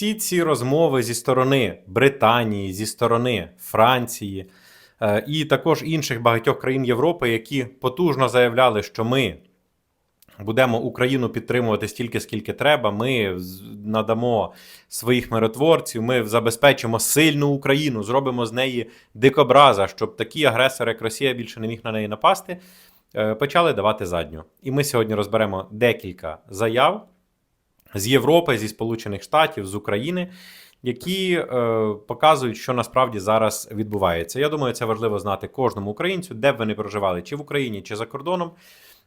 всі ці розмови зі сторони Британії, зі сторони Франції е, і також інших багатьох країн Європи, які потужно заявляли, що ми будемо Україну підтримувати стільки, скільки треба. Ми надамо своїх миротворців, ми забезпечимо сильну Україну, зробимо з неї дикобраза, щоб такі агресори, як Росія, більше не міг на неї напасти. е, Почали давати задню. І ми сьогодні розберемо декілька заяв з Європи, зі Сполучених Штатів, з України, які е, показують, що насправді зараз відбувається. Я думаю, це важливо знати кожному українцю, де б ви не проживали, чи в Україні, чи за кордоном.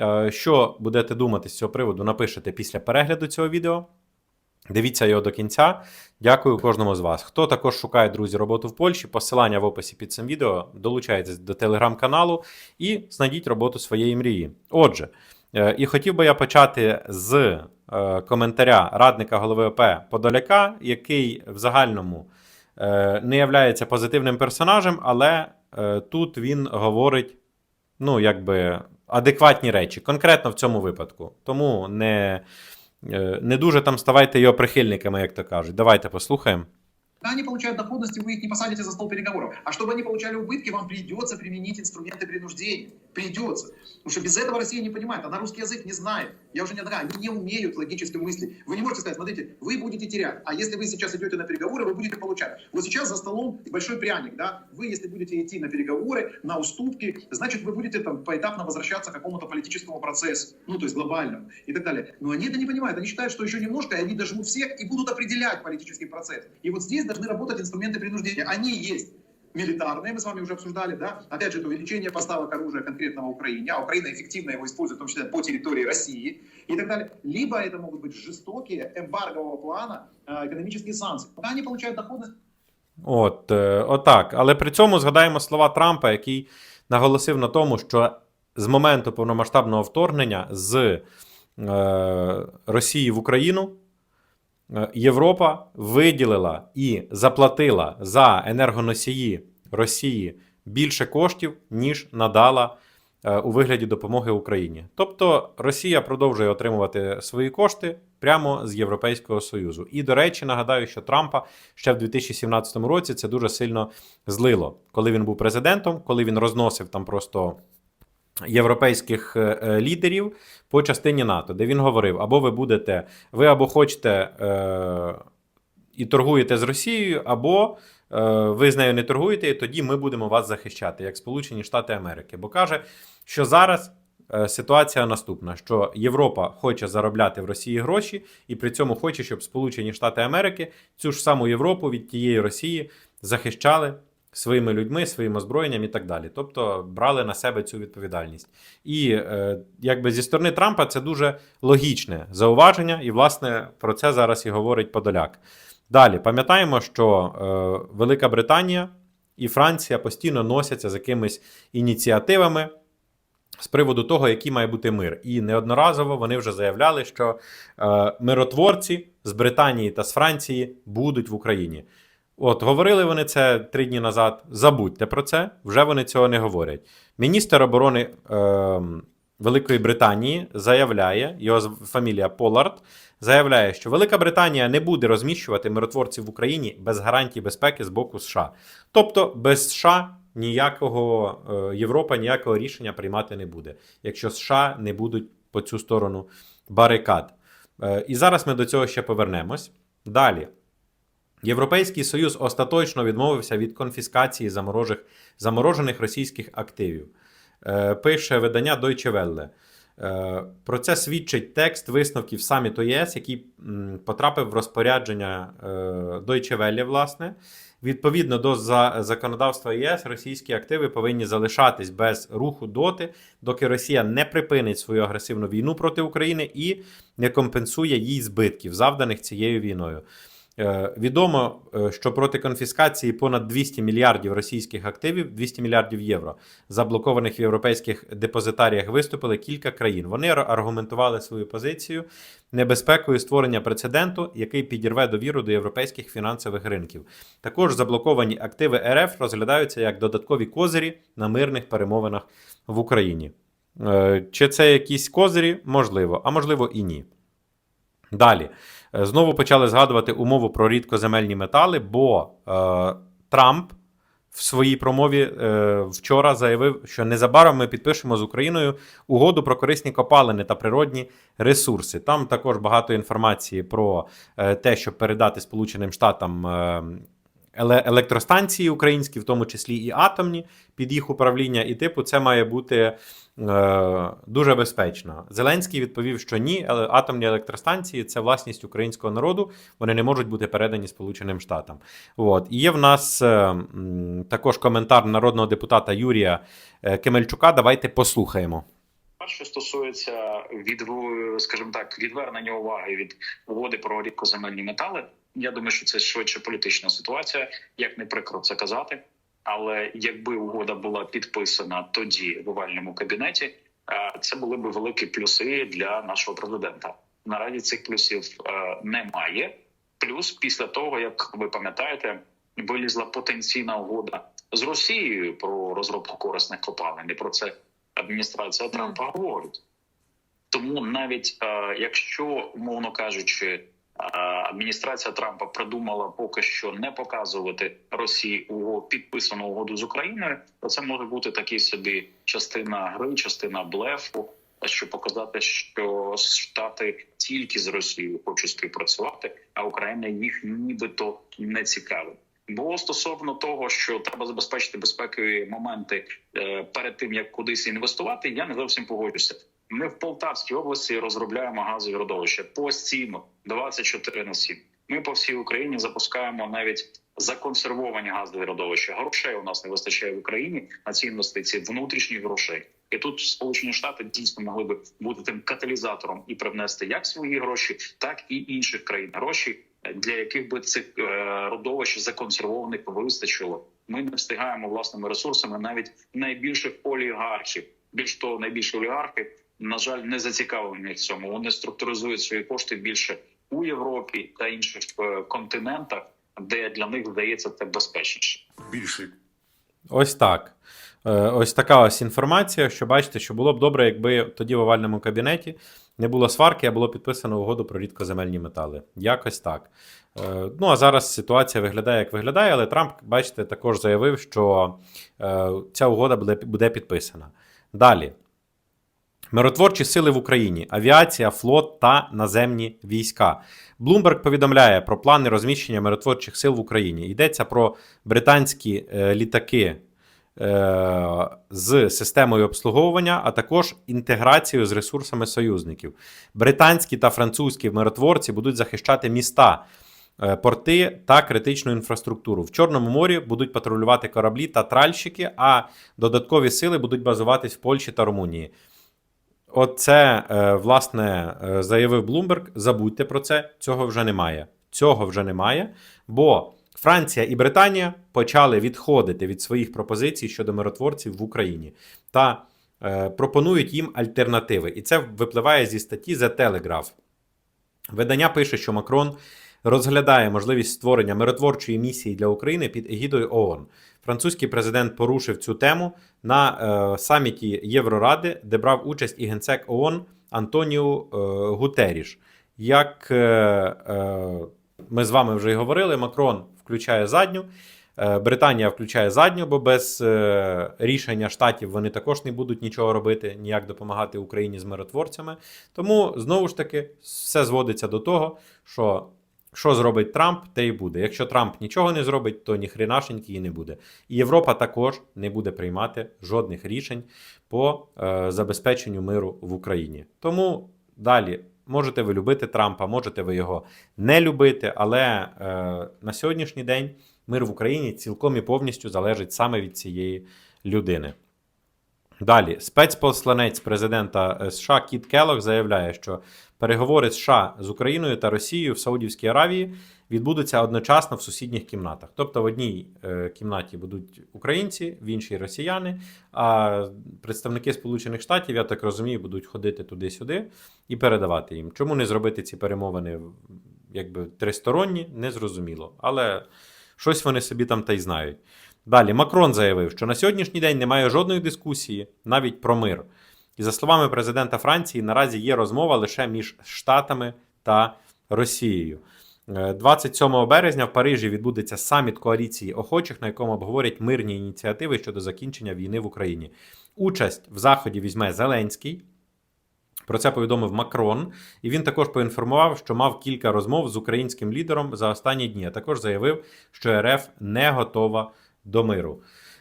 Е, що будете думати з цього приводу, напишете після перегляду цього відео. Дивіться його до кінця. Дякую кожному з вас. Хто також шукає друзі роботу в Польщі, посилання в описі під цим відео. Долучайтесь до телеграм-каналу і знайдіть роботу своєї мрії. Отже, і хотів би я почати з е, коментаря радника голови ОП Подоляка, який в загальному е, не являється позитивним персонажем, але е, тут він говорить, ну, якби, адекватні речі, конкретно в цьому випадку. Тому не, е, не дуже там ставайте його прихильниками, як то кажуть. Давайте послухаємо. Когда они получают доходности, вы их не посадите за стол переговоров. А чтобы они получали убытки, вам придется применить инструменты принуждения. Придется. Потому что без этого Россия не понимает. Она русский язык не знает. Я уже не одна. Они не умеют логически мыслить. Вы не можете сказать, смотрите, вы будете терять. А если вы сейчас идете на переговоры, вы будете получать. Вот сейчас за столом большой пряник, да? Вы, если будете идти на переговоры, на уступки, значит, вы будете там поэтапно возвращаться к какому-то политическому процессу. Ну, то есть глобальному и так далее. Но они это не понимают. Они считают, что еще немножко, и они дожмут всех и будут определять политический процесс. И вот здесь должны работать инструменты принуждения. Они есть милитарные, мы с вами уже обсуждали, да, опять же, это увеличение поставок оружия конкретного Украине, а Украина эффективно его использует, в том числе по территории России и так далее. Либо это могут быть жестокие эмбаргового плана э, экономические санкции. Пока они получают доходность От, е, отак. Але при цьому згадаємо слова Трампа, який наголосив на тому, що з моменту повномасштабного вторгнення з е, Росії в Україну е, Європа виділила і заплатила за енергоносії Росії більше коштів, ніж надала е, у вигляді допомоги Україні. Тобто Росія продовжує отримувати свої кошти прямо з Європейського Союзу. І, до речі, нагадаю, що Трампа ще в 2017 році це дуже сильно злило, коли він був президентом, коли він розносив там просто європейських е, е, лідерів по частині НАТО, де він говорив: або ви будете, ви або хочете е, і торгуєте з Росією, або е, ви з нею не торгуєте, і тоді ми будемо вас захищати, як Сполучені Штати Америки. Бо каже, що зараз. е, Ситуація наступна: що Європа хоче заробляти в Росії гроші, і при цьому хоче, щоб Сполучені Штати Америки цю ж саму Європу від тієї Росії захищали своїми людьми, своїм озброєнням і так далі. Тобто брали на себе цю відповідальність. І е, якби зі сторони Трампа це дуже логічне зауваження, і власне про це зараз і говорить Подоляк. Далі пам'ятаємо, що е, Велика Британія і Франція постійно носяться з якимись ініціативами. З приводу того, який має бути мир, і неодноразово вони вже заявляли, що е, миротворці з Британії та з Франції будуть в Україні. От говорили вони це три дні назад. Забудьте про це, вже вони цього не говорять. Міністр оборони е, Великої Британії заявляє, його фамілія Полард, заявляє, що Велика Британія не буде розміщувати миротворців в Україні без гарантій безпеки з боку США. Тобто без США ніякого е, Європа ніякого рішення приймати не буде, якщо США не будуть по цю сторону барикад. Е, і зараз ми до цього ще повернемось. Далі. Європейський Союз остаточно відмовився від конфіскації заморожених, російських активів. Е, пише видання Deutsche Welle. Е, про це свідчить текст висновків саміту ЄС, який потрапив в розпорядження е, Deutsche Welle, власне. Відповідно до за- законодавства ЄС, російські активи повинні залишатись без руху доти, доки Росія не припинить свою агресивну війну проти України і не компенсує їй збитків, завданих цією війною. Е, Відомо, е, що проти конфіскації понад 200 мільярдів російських активів, 200 мільярдів євро, заблокованих в європейських депозитаріях, виступили кілька країн. Вони аргументували свою позицію небезпекою створення прецеденту, який підірве довіру до європейських фінансових ринків. Також заблоковані активи РФ розглядаються як додаткові козирі на мирних перемовинах в Україні. Е, Чи це якісь козирі? Можливо, а можливо і ні. Далі. Е, Знову почали згадувати умову про рідкоземельні метали, бо е, Трамп в своїй промові е, вчора заявив, що незабаром ми підпишемо з Україною угоду про корисні копалини та природні ресурси. Там також багато інформації про е, те, щоб передати Сполученим Штатам е, електростанції українські, в тому числі і атомні, під їх управління. І, типу, це має бути е, дуже безпечно. Зеленський відповів, що ні, але атомні електростанції це власність українського народу, вони не можуть бути передані Сполученим Штатам. От. І є в нас е, також коментар народного депутата Юрія е, Кемельчука. Давайте послухаємо. Що стосується відв... скажімо так, відвернення уваги від угоди про рідкоземельні метали, я думаю, що це швидше політична ситуація, як не прикро це казати. Але якби угода була підписана тоді в овальному кабінеті, е, це були б великі плюси для нашого президента. Наразі цих плюсів е, немає. Плюс після того, як ви пам'ятаєте, вилізла потенційна угода з Росією про розробку корисних копалин. І про це адміністрація Трампа говорить. Тому навіть е, якщо, умовно кажучи, адміністрація Трампа придумала поки що не показувати Росії уго підписану угоду з Україною, то це може бути такий собі частина гри, частина блефу, щоб показати, що Штати тільки з Росією хочуть співпрацювати, а Україна їх нібито не цікавить. Бо стосовно того, що треба забезпечити безпекові моменти е, перед тим як кудись інвестувати, я не зовсім погоджуся. Ми в Полтавській області розробляємо газові родовища постійно 24 на 7. Ми по всій Україні запускаємо навіть законсервовані газові родовища. Грошей у нас не вистачає в Україні на ці інвестиції внутрішніх грошей. І тут Сполучені Штати дійсно могли би бути тим каталізатором і привнести як свої гроші, так і інших країн гроші, для яких би цих е, родовищ законсервованих вистачило. Ми не встигаємо власними ресурсами навіть найбільших олігархів. Більш того, найбільші олігархи на жаль не зацікавлені в цьому. Вони структуризують свої кошти більше у Європі та інших е, континентах, де для них здається це безпечніше. більший Ось так. Е, Ось така ось інформація, що бачите, що було б добре, якби тоді в овальному кабінеті не було сварки, а було підписано угоду про рідкоземельні метали. Якось так. Е, Ну а зараз ситуація виглядає, як виглядає, але Трамп, бачите, також заявив, що ця угода буде, буде підписана. Далі. Миротворчі сили в Україні, авіація, флот та наземні війська. Блумберг повідомляє про плани розміщення миротворчих сил в Україні. Йдеться про британські е, літаки е, з системою обслуговування, а також інтеграцію з ресурсами союзників. Британські та французькі миротворці будуть захищати міста. е, Порти та критичну інфраструктуру в Чорному морі будуть патрулювати кораблі та тральщики, а додаткові сили будуть базуватись в Польщі та Румунії. Оце, е, власне, е, заявив Блумберг. Забудьте про це. Цього вже немає. Цього вже немає, бо Франція і Британія почали відходити від своїх пропозицій щодо миротворців в Україні та е, пропонують їм альтернативи. І це випливає зі статті The Telegraph. Видання пише, що Макрон розглядає можливість створення миротворчої місії для України під егідою ООН. Французький президент порушив цю тему на е, саміті Євроради, де брав участь і генсек ООН Антоніу е, Гутеріш. Як е, е, ми з вами вже й говорили, Макрон включає задню. е, Британія включає задню, бо без е, рішення штатів вони також не будуть нічого робити, ніяк допомагати Україні з миротворцями. Тому знову ж таки все зводиться до того, що що зробить Трамп, те й буде. Якщо Трамп нічого не зробить, то ні хренашеньки і не буде. І Європа також не буде приймати жодних рішень по е, забезпеченню миру в Україні. Тому далі можете ви любити Трампа, можете ви його не любити, але е, на сьогоднішній день мир в Україні цілком і повністю залежить саме від цієї людини. Далі, спецпосланець президента е, США Кіт Келлог заявляє, що переговори США з Україною та Росією в Саудівській Аравії відбудуться одночасно в сусідніх кімнатах. Тобто в одній е, кімнаті будуть українці, в іншій росіяни, а представники Сполучених Штатів, я так розумію, будуть ходити туди-сюди і передавати їм. Чому не зробити ці перемовини якби тристоронні, незрозуміло. Але щось вони собі там та й знають. Далі Макрон заявив, що на сьогоднішній день немає жодної дискусії навіть про мир. І за словами президента Франції, наразі є розмова лише між Штатами та Росією. Е, 27 березня в Парижі відбудеться саміт коаліції охочих, на якому обговорять мирні ініціативи щодо закінчення війни в Україні. Участь в заході візьме Зеленський. Про це повідомив Макрон, і він також поінформував, що мав кілька розмов з українським лідером за останні дні. А також заявив, що РФ не готова до миру.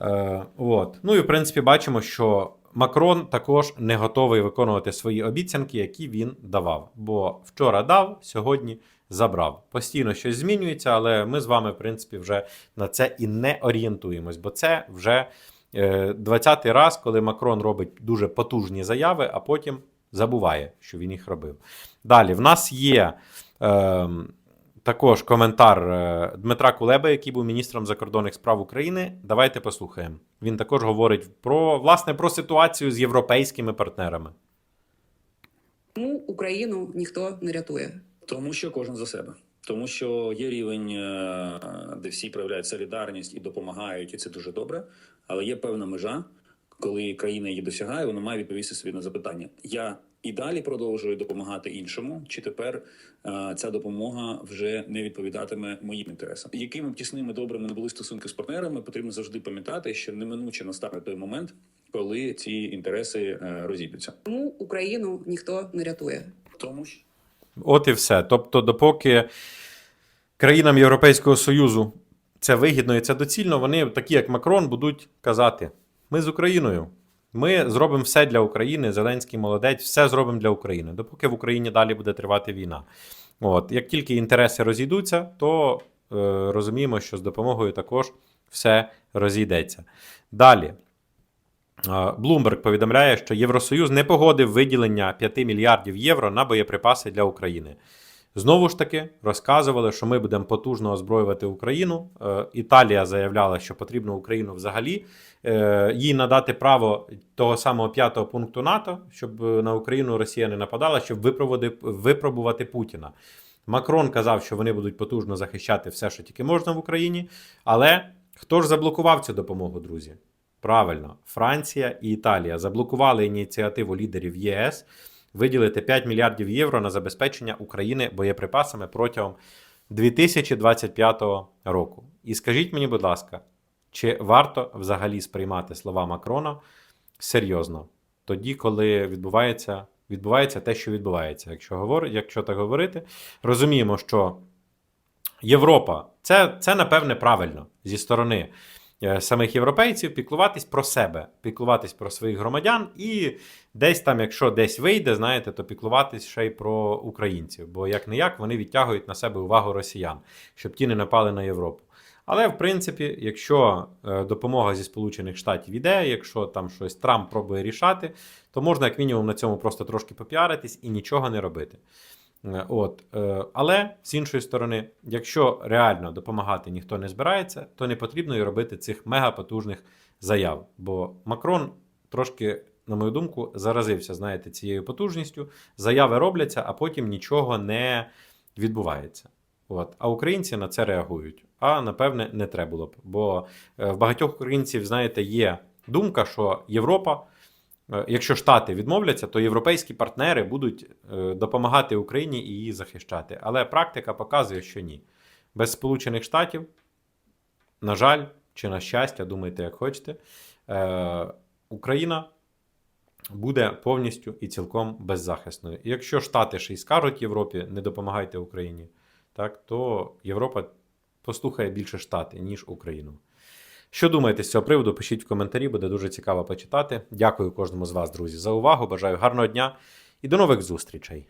Е, от. Ну і в принципі бачимо, що Макрон також не готовий виконувати свої обіцянки, які він давав. Бо вчора дав, сьогодні забрав. Постійно щось змінюється, але ми з вами, в принципі, вже на це і не орієнтуємось, бо це вже е, 20-й раз, коли Макрон робить дуже потужні заяви, а потім забуває, що він їх робив. Далі, в нас є. Е, також коментар е, Дмитра Кулеби, який був міністром закордонних справ України. Давайте послухаємо. Він також говорить про власне про ситуацію з європейськими партнерами. Тому Україну ніхто не рятує. Тому що кожен за себе. Тому що є рівень, е, де всі проявляють солідарність і допомагають, і це дуже добре. Але є певна межа, коли країна її досягає, вона має відповісти собі на запитання: я і далі продовжую допомагати іншому, чи тепер е, ця допомога вже не відповідатиме моїм інтересам? Якими б тісними добрими не були стосунки з партнерами, потрібно завжди пам'ятати, що неминуче настане той момент, коли ці інтереси е, розіб'ються. Тому Україну ніхто не рятує. Тому що От і все. Тобто, допоки країнам Європейського Союзу це вигідно і це доцільно, вони, такі як Макрон, будуть казати: ми з Україною. Ми зробимо все для України. Зеленський молодець, все зробимо для України, допоки в Україні далі буде тривати війна. От як тільки інтереси розійдуться, то е, розуміємо, що з допомогою також все розійдеться. Далі. Блумберг повідомляє, що Євросоюз не погодив виділення 5 мільярдів євро на боєприпаси для України. Знову ж таки, розказували, що ми будемо потужно озброювати Україну. Е, Італія заявляла, що потрібно Україну взагалі е, їй надати право того самого п'ятого пункту НАТО, щоб на Україну Росія не нападала, щоб випробувати Путіна. Макрон казав, що вони будуть потужно захищати все, що тільки можна в Україні. Але хто ж заблокував цю допомогу, друзі? Правильно, Франція і Італія заблокували ініціативу лідерів ЄС виділити 5 мільярдів євро на забезпечення України боєприпасами протягом 2025 року. І скажіть мені, будь ласка, чи варто взагалі сприймати слова Макрона серйозно тоді, коли відбувається, відбувається те, що відбувається? Якщо говор, якщо так говорити, розуміємо, що Європа це, це напевне правильно зі сторони самих європейців піклуватись про себе, піклуватись про своїх громадян і десь там, якщо десь вийде, знаєте, то піклуватись ще й про українців. Бо як не як вони відтягують на себе увагу росіян, щоб ті не напали на Європу. Але в принципі, якщо е, допомога зі Сполучених Штатів іде, якщо там щось Трамп пробує рішати, то можна як мінімум на цьому просто трошки попіаритись і нічого не робити. Е, От. е, Але з іншої сторони, якщо реально допомагати ніхто не збирається, то не потрібно і робити цих мегапотужних заяв. Бо Макрон трошки, на мою думку, заразився, знаєте, цією потужністю. Заяви робляться, а потім нічого не відбувається. От. А українці на це реагують. А напевне, не треба було б. Бо е, в багатьох українців, знаєте, є думка, що Європа. Е, Якщо Штати відмовляться, то європейські партнери будуть е, допомагати Україні і її захищати. Але практика показує, що ні. Без Сполучених Штатів, на жаль, чи на щастя, думайте, як хочете, е, Україна буде повністю і цілком беззахисною. І якщо Штати ще й скажуть Європі, не допомагайте Україні, так, то Європа послухає більше Штати, ніж Україну. Що думаєте з цього приводу? Пишіть в коментарі, буде дуже цікаво почитати. Дякую кожному з вас, друзі, за увагу. Бажаю гарного дня і до нових зустрічей!